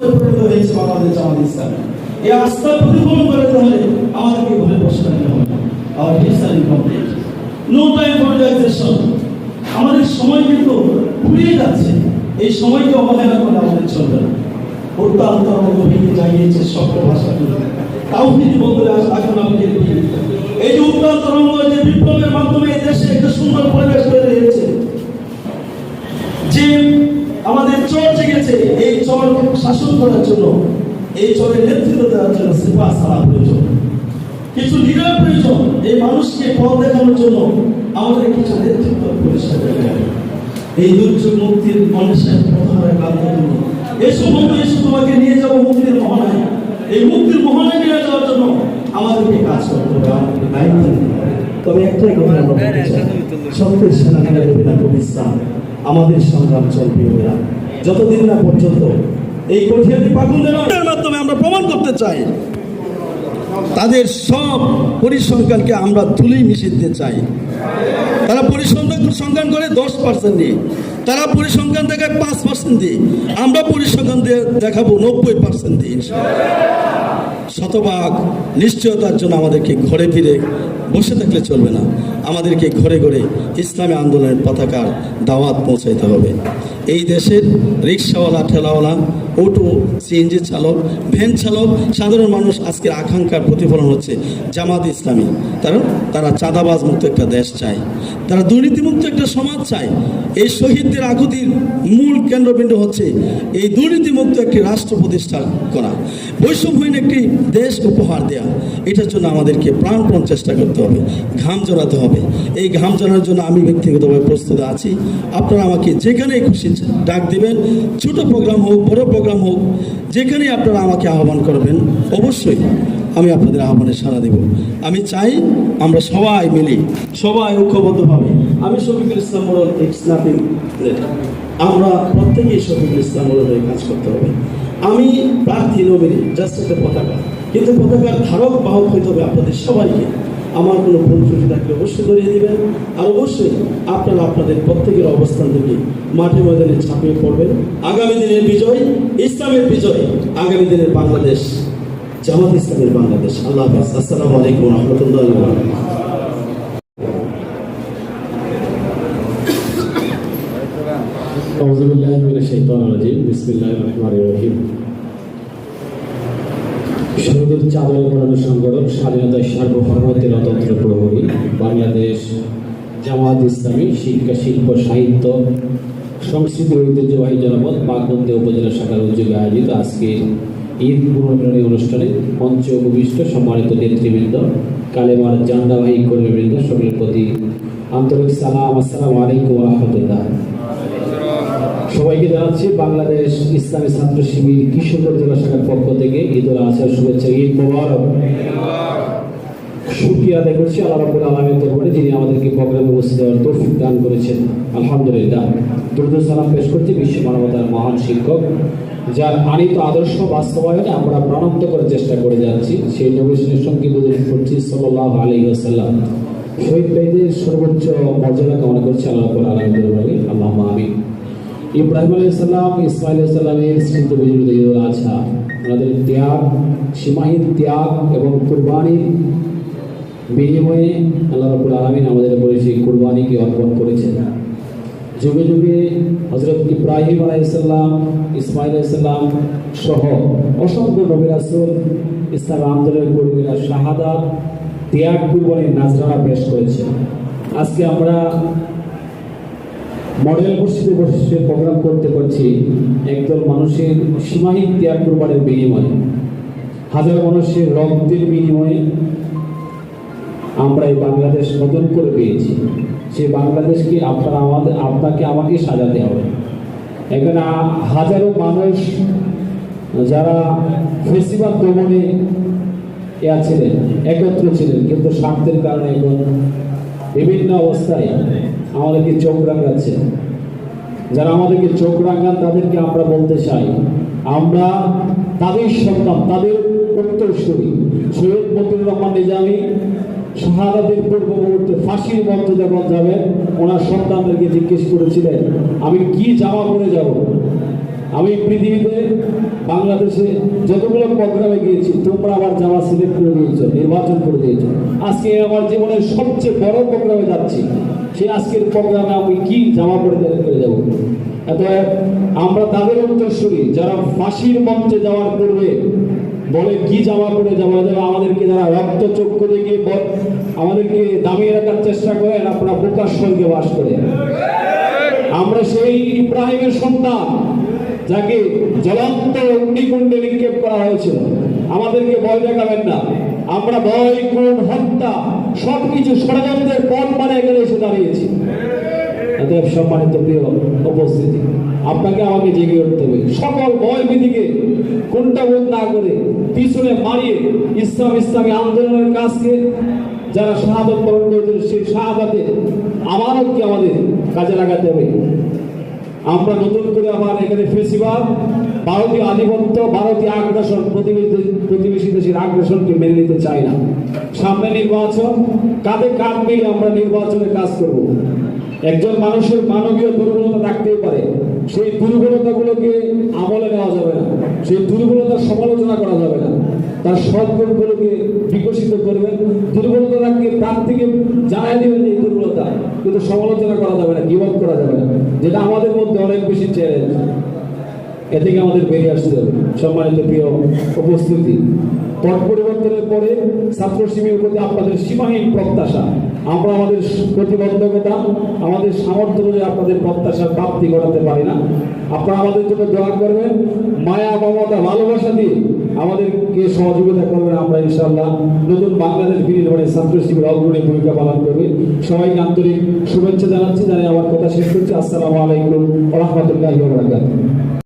এই আস্থা আমাদের সময় কিন্তু ফুরিয়ে যাচ্ছে। এই সময়কে অবহেলা করে আমাদের চলবে না। অত্যন্ত গভীর জাগিয়েছে ভাষা তাও কিন্তু বলতে এখন আমাকে এই যে উত্তর তরঙ্গ যে বিপ্লবের মাধ্যমে দেশে একটা সুন্দর পরিবেশ তৈরি হয়েছে যে আমাদের চর এই চর শাসন করার জন্য, এই চরের নেতৃত্ব দেওয়ার জন্য সারা প্রয়োজন। কিছু লিডার প্রয়োজন, এই মানুষকে পথ দেখানোর জন্য আমাদের কিছু নেতৃত্ব পরিষ্কার এই দুর্যোগ মুক্তির মানুষের জন্য তোমাকে নিয়ে যাব মুক্তির মহানায় এই মুক্তির মহানায় নিয়ে যাওয়ার জন্য আমাদেরকে কাজ করতে হবে দায়িত্ব হবে। তবে একটাই কথা আমরা বলতে চাই, সত্যের সেনানীরা দেবে না আমাদের সংগ্রাম চলবে ওরা যতদিন না পর্যন্ত এই কঠিয়াদি পাকুন্দের মাধ্যমে আমরা প্রমাণ করতে চাই, তাদের সব পরিসংখ্যানকে আমরা তুলেই মিশিয়ে দিতে চাই। তারা পরিসংখ্যান সংখ্যান করে দশ পার্সেন্ট দিয়ে তারা পরিসংখ্যান দেখায় পাঁচ পার্সেন্ট দিয়ে, আমরা পরিসংখ্যান দিয়ে দেখাবো নব্বই পার্সেন্ট দিয়ে শতভাগ নিশ্চয়তার জন্য আমাদেরকে ঘরে ফিরে বসে থাকলে চলবে না। আমাদেরকে ঘরে ঘরে ইসলামী আন্দোলনের পতাকার দাওয়াত পৌঁছাইতে হবে। এই দেশের রিক্সাওয়ালা, ঠেলাওয়ালা অটো সিএনজি চালক, ভ্যান চালক, সাধারণ মানুষ আজকের আকাঙ্ক্ষার প্রতিফলন হচ্ছে জামাত ইসলামী। কারণ তারা চাঁদাবাজ মুক্ত একটা দেশ চায়। তারা দুর্নীতিমুক্ত একটা সমাজ চায়। এই শহীদদের আকুতির মূল কেন্দ্রবিন্দু হচ্ছে এই দুর্নীতিমুক্ত একটি রাষ্ট্র প্রতিষ্ঠা করা। বৈষম্যহীন একটি দেশ উপহার দেয়া। এটার জন্য আমাদেরকে প্রাণপণ চেষ্টা করতে হবে, ঘাম জড়াতে হবে। এই ঘাম জড়ানোর জন্য আমি ব্যক্তিগতভাবে প্রস্তুত আছি। আপনারা আমাকে যেখানেই খুশি ডাক দিবেন। ছোট প্রোগ্রাম হোক, বড় প্রোগ্রাম হোক, যেখানেই আপনারা আমাকে আহ্বান করবেন, অবশ্যই আমি আপনাদের আহ্বানে সাড়া দেব। আমি চাই আমরা সবাই মিলি, সবাই ঐক্যবদ্ধভাবে, আমি শফিকুল ইসলাম আমরা প্রত্যেকেই শফিকুল ইসলাম হয়ে কাজ করতে হবে। আমি প্রার্থী নমিনি জাস্ট পতাকা। কিন্তু পতাকার ধারক, বাহক হইতে হবে আপনাদের সবাইকে। আমার কোনো ভুল ত্রুটি থাকলে অবশ্যই ধরিয়ে দিবেন আর অবশ্যই আপনারা আপনাদের প্রত্যেকের অবস্থান থেকে মাঠে ময়দানে ছাপিয়ে পড়বেন আগামী দিনের বিজয় ইসলামের বিজয় আগামী দিনের বাংলাদেশ জামাত ইসলামের বাংলাদেশ আল্লাহ হাফেজ আসসালামু আলাইকুম রহমতুল্লাহ أعوذ بالله من الشيطان الرجيم بسم الله الرحمن الرحيم শহীদের চাদর পড়ানো সংগঠন স্বাধীনতার সার্বভৌমত্বের অতন্ত্র প্রহরী, বাংলাদেশ জামাত ইসলামী শিক্ষা, শিল্প, সাহিত্য, সংস্কৃতি ঐতিহ্যবাহী জনপদ বাগবন্দি উপজেলা শাখার উদ্যোগে আয়োজিত আজকে ঈদ পুনর্মিলনী অনুষ্ঠানে মঞ্চে উপবিষ্ট সম্মানিত নেতৃবৃন্দ, কালেমার জান্ডাবাহী কর্মীবৃন্দ, সকলের প্রতি আন্তরিক সালাম, আসসালামু আলাইকুম রহমতুল্লাহ। সবাইকে জানাচ্ছি, বাংলাদেশ ইসলামী ছাত্র শিবির কিশোরগঞ্জ জেলা শাখার পক্ষ থেকে ঈদ উল আজহার শুভেচ্ছা, ঈদ মোবারক। শুকরিয়া আদায় করছি আল্লাহ রাব্বুল আলামিনের দরবারে যিনি আমাদেরকে প্রোগ্রামে উপস্থিত হওয়ার তৌফিক দান করেছেন। আলহামদুলিল্লাহ। দুরুদ সালাম পেশ করছি বিশ্ব মানবতার মহান শিক্ষক, যার আনিত আদর্শ বাস্তবায়নে আমরা প্রাণান্ত করার চেষ্টা করে যাচ্ছি। সেই নবীনের সঙ্গে বুঝে করছি সাল্লাহ আলী আসাল্লাম শহীদ ভাইদের সর্বোচ্চ মর্যাদা কামনা করছি আল্লাহ রাব্বুল আলামিনের দরবারে। আল্লাহ আমিন। ইব্রাহিম আলাইসাল্লাম ইসমাইল ইসলামের স্মৃতি উল আজহা ওনাদের ত্যাগ, সীমাহীন ত্যাগ এবং কুরবানির বিনিময়ে আল্লাহ রাবুল আলমিন আমাদের উপরে সেই কুরবানিকে অর্পণ করেছেন। যুগে যুগে হজরত ইব্রাহিম আলাইসাল্লাম ইসমাইল আলাইসাল্লাম সহ অসংখ্য নবী রাসুল ইসলাম আন্দোলনের কর্মীরা শাহাদাত, ত্যাগ কুরবানির নাজরানা পেশ করেছেন। আজকে আমরা মডেল মসজিদে বসে প্রোগ্রাম করতে পারছি একদল মানুষের সীমাহীন ত্যাগ কুরবানের বিনিময়ে। হাজার মানুষের রক্তের বিনিময়ে আমরা এই বাংলাদেশ নতুন করে পেয়েছি। সে বাংলাদেশকে আপনারা আমাদের, আপনাকে আমাকে সাজাতে হবে। এখানে হাজারো মানুষ যারা ফেসিবাদ দমনে ইয়া ছিলেন একত্র ছিলেন, কিন্তু স্বার্থের কারণে এখন বিভিন্ন অবস্থায় আমাদেরকে চোখ রাখাচ্ছে যারা আমাদেরকে চোখ রাখান তাদেরকে আমরা বলতে চাই, আমরা তাদের সন্তান, তাদের উত্তরসূরি। সৈয়দ মতিউর রহমান নিজামী শাহাদাতের পূর্ব ফাঁসির মঞ্চে যখন যাবেন, ওনার সন্তানদেরকে জিজ্ঞেস করেছিলেন, আমি কি জামা পরে যাব? আমি পৃথিবীতে বাংলাদেশে যতগুলো প্রোগ্রামে গিয়েছি, তোমরা আমার জামা সিলেক্ট করে দিয়েছ নির্বাচন করে দিয়েছ আজকে আমার জীবনের সবচেয়ে বড় প্রোগ্রামে যাচ্ছি। সেই আজকের প্রোগ্রামে আমি কি জামা পরে করে যাব এত আমরা তাদের উত্তরসূরি যারা ফাঁসির মঞ্চে যাওয়ার পূর্বে বলে কি জামা পরে যাওয়া যাবে আমাদেরকে যারা রক্ত চক্ষু দেখে আমাদেরকে দামিয়ে রাখার চেষ্টা করেন, আপনারা বোকার সঙ্গে বাস করে আমরা সেই ইব্রাহিমের সন্তান। যাকে জ্বলন্ত অগ্নিকুণ্ডে নিক্ষেপ করা হয়েছিল আমাদেরকে ভয় দেখাবেন না। আমরা ভয় কোন হত্যা, সবকিছু ষড়যন্ত্রের পথ মানে এখানে এসে দাঁড়িয়েছি। অতএব সম্মানিত প্রিয় উপস্থিতি, আপনাকে আমাকে জেগে উঠতে হবে। সকল ভয় ভীতিকে কোনটা বোধ না করে পিছনে মারিয়ে ইসলাম ইসলামী আন্দোলনের কাজকে যারা শাহাদত বরণ করেছেন, সেই শাহাদাতে আমানতকে আমাদের কাজে লাগাতে হবে। আমরা নতুন করে আবার এখানে ফেসিবাদ ভারতীয় আধিপত্য, ভারতীয় আগ্রাসন প্রতিবেশী দেশের আগ্রাসনকে মেনে নিতে চাই না। সামনে নির্বাচন, কাঁধে কাঁধ মিলে আমরা নির্বাচনে কাজ করব। একজন মানুষের মানবীয় দুর্বলতা থাকতেই পারে। সেই দুর্বলতাগুলোকে আমলে নেওয়া যাবে না। সেই দুর্বলতার সমালোচনা করা যাবে না। তার সদ্গুণগুলোকে বিকশিত করবেন। দুর্বলতা থাকলে থেকে জানাই দেবেন এই দুর্বলতা। কিন্তু সমালোচনা করা যাবে না গিভ করা যাবে না। যেটা আমাদের মধ্যে অনেক বেশি চ্যালেঞ্জ এ থেকে আমাদের বেরিয়ে আসতে হবে। সম্মানিত প্রিয় উপস্থিতি। পরে ছাত্র শিবিরের প্রতি আপনাদের সীমাহীন প্রত্যাশা। আমরা আমাদের প্রতিবদ্ধকতা আমাদের সামর্থ্য অনুযায়ী আপনাদের প্রত্যাশার প্রাপ্তি ঘটাতে পারি না। আপনারা আমাদের জন্য দোয়া করবেন। মায়া, মমতা, ভালোবাসা দিয়ে আমাদেরকে সহযোগিতা করবেন আমরা ইনশাআল্লাহ। নতুন বাংলাদেশ বিনির্মাণে ছাত্র শিবির অগ্রণী ভূমিকা পালন করবে। সবাইকে আন্তরিক শুভেচ্ছা জানাচ্ছি। জানাই আমার কথা শেষ করছি। আসসালামু আলাইকুম রহমতুল্লাহ